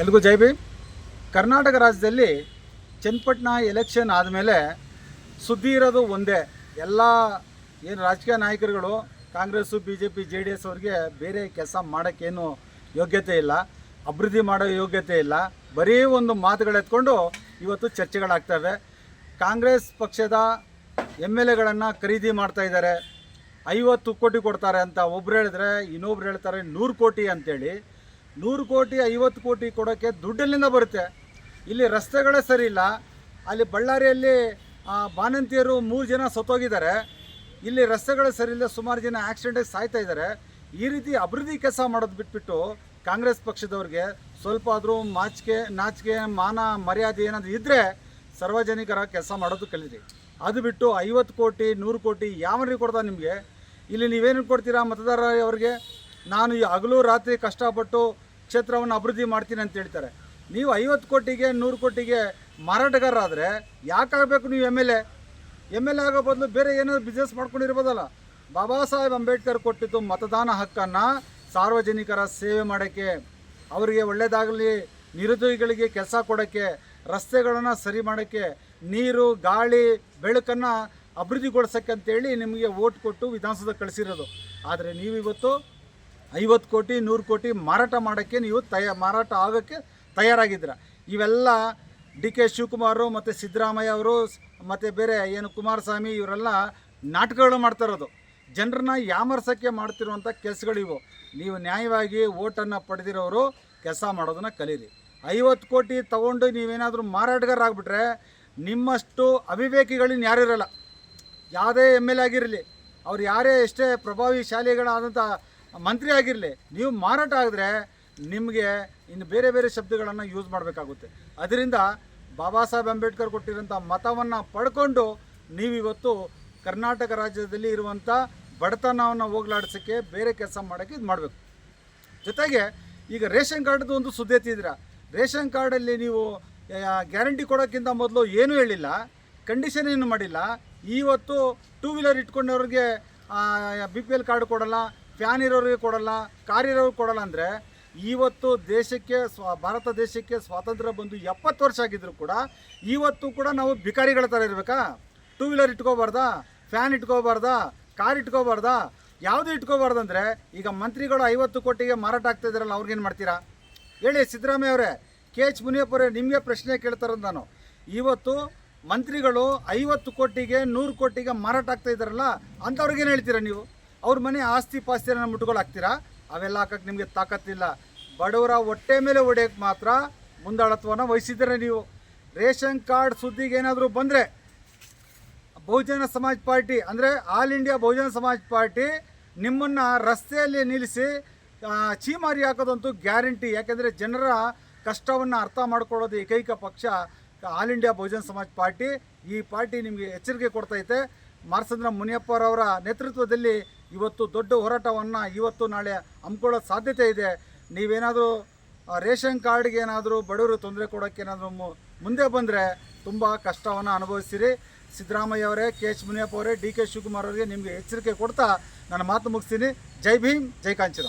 ಎಲ್ರಿಗೂ ಜೈ ಭೀಮ್. ಕರ್ನಾಟಕ ರಾಜ್ಯದಲ್ಲಿ ಚನ್ನಪಟ್ಟಣ ಎಲೆಕ್ಷನ್ ಆದಮೇಲೆ ಸುದ್ದಿ ಇರೋದು ಒಂದೇ. ಎಲ್ಲ ಏನು ರಾಜಕೀಯ ನಾಯಕರುಗಳು Congress B J P J D S ಅವ್ರಿಗೆ ಬೇರೆ ಕೆಲಸ ಮಾಡೋಕ್ಕೇನು ಯೋಗ್ಯತೆ ಇಲ್ಲ, ಅಭಿವೃದ್ಧಿ ಮಾಡೋ ಯೋಗ್ಯತೆ ಇಲ್ಲ. ಬರೀ ಒಂದು ಮಾತುಗಳೆತ್ಕೊಂಡು ಇವತ್ತು ಚರ್ಚೆಗಳಾಗ್ತವೆ. ಕಾಂಗ್ರೆಸ್ ಪಕ್ಷದ ಎಂ ಎಲ್ ಎಗಳನ್ನು ಖರೀದಿ ಮಾಡ್ತಾ ಇದ್ದಾರೆ. ಐವತ್ತು ಕೋಟಿ ಕೊಡ್ತಾರೆ ಅಂತ ಒಬ್ರು ಹೇಳಿದ್ರೆ, ಇನ್ನೊಬ್ರು ಹೇಳ್ತಾರೆ ನೂರು ಕೋಟಿ ಅಂತೇಳಿ. ನೂರು ಕೋಟಿ, ಐವತ್ತು ಕೋಟಿ ಕೊಡೋಕ್ಕೆ ದುಡ್ಡಲ್ಲಿಂದ ಬರುತ್ತೆ. ಇಲ್ಲಿ ರಸ್ತೆಗಳೇ ಸರಿ ಇಲ್ಲ. ಅಲ್ಲಿ ಬಳ್ಳಾರಿಯಲ್ಲಿ ಬಾಣಂತಿಯರು ಮೂರು ಜನ ಸತ್ತೋಗಿದ್ದಾರೆ. ಇಲ್ಲಿ ರಸ್ತೆಗಳೇ ಸರಿ ಇಲ್ಲ, ಸುಮಾರು ಜನ ಆಕ್ಸಿಡೆಂಟಾಗಿ ಸಾಯ್ತಾ ಇದ್ದಾರೆ. ಈ ರೀತಿ ಅಭಿವೃದ್ಧಿ ಕೆಲಸ ಮಾಡೋದು ಬಿಟ್ಬಿಟ್ಟು ಕಾಂಗ್ರೆಸ್ ಪಕ್ಷದವ್ರಿಗೆ ಸ್ವಲ್ಪ ಆದರೂ ಮಾಚಿಕೆ, ನಾಚಿಕೆ, ಮಾನ, ಮರ್ಯಾದೆ ಏನಾದರೂ ಇದ್ದರೆ ಸಾರ್ವಜನಿಕರ ಕೆಲಸ ಮಾಡೋದು ಕಲೀರಿ. ಅದು ಬಿಟ್ಟು ಐವತ್ತು ಕೋಟಿ, ನೂರು ಕೋಟಿ ಯಾವನಿಗೆ ಕೊಡ್ತಾ ನಿಮಗೆ? ಇಲ್ಲಿ ನೀವೇನು ಕೊಡ್ತೀರಾ ಮತದಾರ ಅವರಿಗೆ? ನಾನು ಈ ಹಗಲು ರಾತ್ರಿ ಕಷ್ಟಪಟ್ಟು ಕ್ಷೇತ್ರವನ್ನು ಅಭಿವೃದ್ಧಿ ಮಾಡ್ತೀನಿ ಅಂತ ಹೇಳ್ತಾರೆ. ನೀವು ಐವತ್ತು ಕೋಟಿಗೆ, ನೂರು ಕೋಟಿಗೆ ಮಾರಾಟಗಾರರಾದರೆ ಯಾಕಾಗಬೇಕು ನೀವು M L A M L A ಆಗೋ ಬದಲು ಬೇರೆ ಏನಾದರೂ ಬಿಸ್ನೆಸ್ ಮಾಡ್ಕೊಂಡಿರ್ಬೋದಲ್ಲ. ಬಾಬಾ ಸಾಹೇಬ್ ಅಂಬೇಡ್ಕರ್ ಕೊಟ್ಟಿದ್ದು ಮತದಾನ ಹಕ್ಕನ್ನು ಸಾರ್ವಜನಿಕರ ಸೇವೆ ಮಾಡೋಕ್ಕೆ, ಅವರಿಗೆ ಒಳ್ಳೆಯದಾಗಲಿ ನಿರುದ್ಯೋಗಿಗಳಿಗೆ ಕೆಲಸ ಕೊಡೋಕ್ಕೆ, ರಸ್ತೆಗಳನ್ನು ಸರಿ ಮಾಡೋಕ್ಕೆ, ನೀರು, ಗಾಳಿ, ಬೆಳಕನ್ನು ಅಭಿವೃದ್ಧಿಗೊಳಿಸೋಕ್ಕೆ ಅಂತೇಳಿ ನಿಮಗೆ ಓಟ್ ಕೊಟ್ಟು ವಿಧಾನಸೌಧ ಕಳಿಸಿರೋದು. ಆದರೆ ನೀವಿವತ್ತು ಐವತ್ತು ಕೋಟಿ, ನೂರು ಕೋಟಿ ಮಾರಾಟ ಮಾಡೋಕ್ಕೆ ನೀವು ತಯ, ಮಾರಾಟ ಆಗೋಕ್ಕೆ ತಯಾರಾಗಿದ್ದೀರ. ಇವೆಲ್ಲ ಡಿ ಕೆ ಶಿವಕುಮಾರು ಮತ್ತು ಸಿದ್ದರಾಮಯ್ಯ ಅವರು, ಮತ್ತು ಬೇರೆ ಏನು ಕುಮಾರಸ್ವಾಮಿ ಇವರೆಲ್ಲ ನಾಟಕಗಳು ಮಾಡ್ತಾರದು ಜನರನ್ನ ಯಾಮರ್ಸೋಕ್ಕೆ ಮಾಡ್ತಿರುವಂಥ ಕೆಲಸಗಳಿವು ನೀವು ನ್ಯಾಯವಾಗಿ ಓಟನ್ನು ಪಡೆದಿರೋರು ಕೆಲಸ ಮಾಡೋದನ್ನು ಕಲೀರಿ. ಐವತ್ತು ಕೋಟಿ ತಗೊಂಡು ನೀವೇನಾದರೂ ಮಾರಾಟಗಾರರಾಗ್ಬಿಟ್ರೆ ನಿಮ್ಮಷ್ಟು ಅವಿವೇಕಿಗಳಿನ್ ಯಾರಿರಲ್ಲ ಯಾವುದೇ ಎಂ ಎಲ್ ಎ ಆಗಿರಲಿ, ಅವ್ರು ಯಾರೇ ಎಷ್ಟೇ ಪ್ರಭಾವಿ ಶಾಲೆಗಳಾದಂಥ ಮಂತ್ರಿ ಆಗಿರಲಿ, ನೀವು ಮಾರಾಟ ಆದರೆ ನಿಮಗೆ ಇನ್ನು ಬೇರೆ ಬೇರೆ ಶಬ್ದಗಳನ್ನು ಯೂಸ್ ಮಾಡಬೇಕಾಗುತ್ತೆ. ಅದರಿಂದ ಬಾಬಾ ಸಾಹೇಬ್ ಅಂಬೇಡ್ಕರ್ ಕೊಟ್ಟಿರೋಂಥ ಮತವನ್ನು ಪಡ್ಕೊಂಡು ನೀವಿವತ್ತು ಕರ್ನಾಟಕ ರಾಜ್ಯದಲ್ಲಿ ಇರುವಂಥ ಬಡತನವನ್ನು ಹೋಗ್ಲಾಡ್ಸೋಕ್ಕೆ ಬೇರೆ ಕೆಲಸ ಮಾಡೋಕ್ಕೆ ಇದು ಮಾಡಬೇಕು. ಜೊತೆಗೆ ಈಗ ರೇಷನ್ ಕಾರ್ಡ್ದು ಒಂದು ಸುದ್ದಿ ಎತ್ತಿದ್ದೀರ? ರೇಷನ್ ಕಾರ್ಡಲ್ಲಿ ನೀವು ಗ್ಯಾರಂಟಿ ಕೊಡೋಕ್ಕಿಂತ ಮೊದಲು ಏನೂ ಹೇಳಿಲ್ಲ ಕಂಡೀಷನ್ ಏನು ಮಾಡಿಲ್ಲ ಇವತ್ತು ಟೂ ವೀಲರ್ ಇಟ್ಕೊಂಡವ್ರಿಗೆ ಬಿ ಪಿ ಎಲ್ ಕಾರ್ಡ್ ಕೊಡಲ್ಲ ಫ್ಯಾನ್ ಇರೋರಿಗೆ ಕೊಡಲ್ಲ, ಕಾರ್ ಇರೋರಿಗೆ ಕೊಡಲ್ಲ ಅಂದರೆ ಇವತ್ತು ದೇಶಕ್ಕೆ ಸ್ವ, ಭಾರತ ದೇಶಕ್ಕೆ ಸ್ವಾತಂತ್ರ್ಯ ಬಂದು ಎಪ್ಪತ್ತು ವರ್ಷ ಆಗಿದ್ರು ಕೂಡ ಇವತ್ತು ಕೂಡ ನಾವು ಭಿಕಾರಿಗಳ ಥರ ಇರಬೇಕಾ? ಟೂ ವೀಲರ್ ಇಟ್ಕೋಬಾರ್ದಾ? ಫ್ಯಾನ್ ಇಟ್ಕೋಬಾರ್ದಾ? ಕಾರ್ ಇಟ್ಕೋಬಾರ್ದಾ? ಯಾವುದು ಇಟ್ಕೋಬಾರ್ದು ಅಂದರೆ ಈಗ ಮಂತ್ರಿಗಳು ಐವತ್ತು ಕೋಟಿಗೆ ಮಾರಾಟ ಆಗ್ತಾ ಇದ್ದಾರಲ್ಲ ಅವ್ರಿಗೇನು ಮಾಡ್ತೀರಾ? ಹೇಳಿ ಸಿದ್ದರಾಮಯ್ಯ ಅವರೇ, ಕೆ ಎಚ್ ಮುನಿಯಪ್ಪರೇ ನಿಮಗೆ ಪ್ರಶ್ನೆ ಕೇಳ್ತಾರದು ನಾನು. ಇವತ್ತು ಮಂತ್ರಿಗಳು ಐವತ್ತು ಕೋಟಿಗೆ ನೂರು ಕೋಟಿಗೆ ಮಾರಾಟ ಆಗ್ತಾ ಇದ್ದಾರಲ್ಲ ಅಂಥವ್ರಿಗೇನು ಹೇಳ್ತೀರಾ ನೀವು? ಅವ್ರ ಮನೆ ಆಸ್ತಿ ಪಾಸ್ತಿಯನ್ನು ಮುಟ್ಕೊಂಡು ಹಾಕ್ತೀರಾ? ಅವೆಲ್ಲ ಹಾಕಕ್ಕೆ ನಿಮಗೆ ತಾಕತ್ತಿಲ್ಲ. ಬಡವರ ಹೊಟ್ಟೆ ಮೇಲೆ ಹೊಡೆಯೋಕ್ಕೆ ಮಾತ್ರ ಮುಂದಾಳತ್ವನ ವಹಿಸಿದ್ದೀರ ನೀವು. ರೇಷನ್ ಕಾರ್ಡ್ ಸುದ್ದಿಗೆ ಏನಾದರೂ ಬಂದರೆ ಬಹುಜನ ಸಮಾಜ್ ಪಾರ್ಟಿ, ಅಂದರೆ all India Bahujan Samaj party ನಿಮ್ಮನ್ನು ರಸ್ತೆಯಲ್ಲಿ ನಿಲ್ಲಿಸಿ ಚೀಮಾರಿ ಹಾಕೋದಂತೂ ಗ್ಯಾರಂಟಿ. ಯಾಕೆಂದರೆ ಜನರ ಕಷ್ಟವನ್ನು ಅರ್ಥ ಮಾಡ್ಕೊಳ್ಳೋದು ಏಕೈಕ ಪಕ್ಷ All India Bahujan Samaj Party. ಈ ಪಾರ್ಟಿ ನಿಮಗೆ ಎಚ್ಚರಿಕೆ ಕೊಡ್ತೈತೆ. ಮಾರ್ಸಂದ್ರ ಮುನಿಯಪ್ಪರವರ ನೇತೃತ್ವದಲ್ಲಿ ಇವತ್ತು ದೊಡ್ಡ ಹೋರಾಟವನ್ನು ಇವತ್ತು ನಾಳೆ ಹಮ್ಮಿಕೊಳ್ಳೋ ಸಾಧ್ಯತೆ ಇದೆ. ನೀವೇನಾದರೂ ರೇಷನ್ ಕಾರ್ಡ್ಗೆ ಏನಾದರೂ ಬಡವರು ತೊಂದರೆ ಕೊಡೋಕ್ಕೆ ಏನಾದರೂ ಮುಂದೆ ಬಂದರೆ ತುಂಬ ಕಷ್ಟವನ್ನು ಅನುಭವಿಸಿರಿ ಸಿದ್ದರಾಮಯ್ಯ ಅವರೇ, ಕೆ ಎಚ್ ಮುನಿಯಪ್ಪ ಅವರೇ, ಡಿ ಕೆ ಶಿವಕುಮಾರ್ ಅವರಿಗೆ ನಿಮಗೆ ಎಚ್ಚರಿಕೆ ಕೊಡ್ತಾ ನನ್ನ ಮಾತು ಮುಗಿಸ್ತೀನಿ. ಜೈ ಭೀಮ್, ಜೈ ಕಾಂಚನ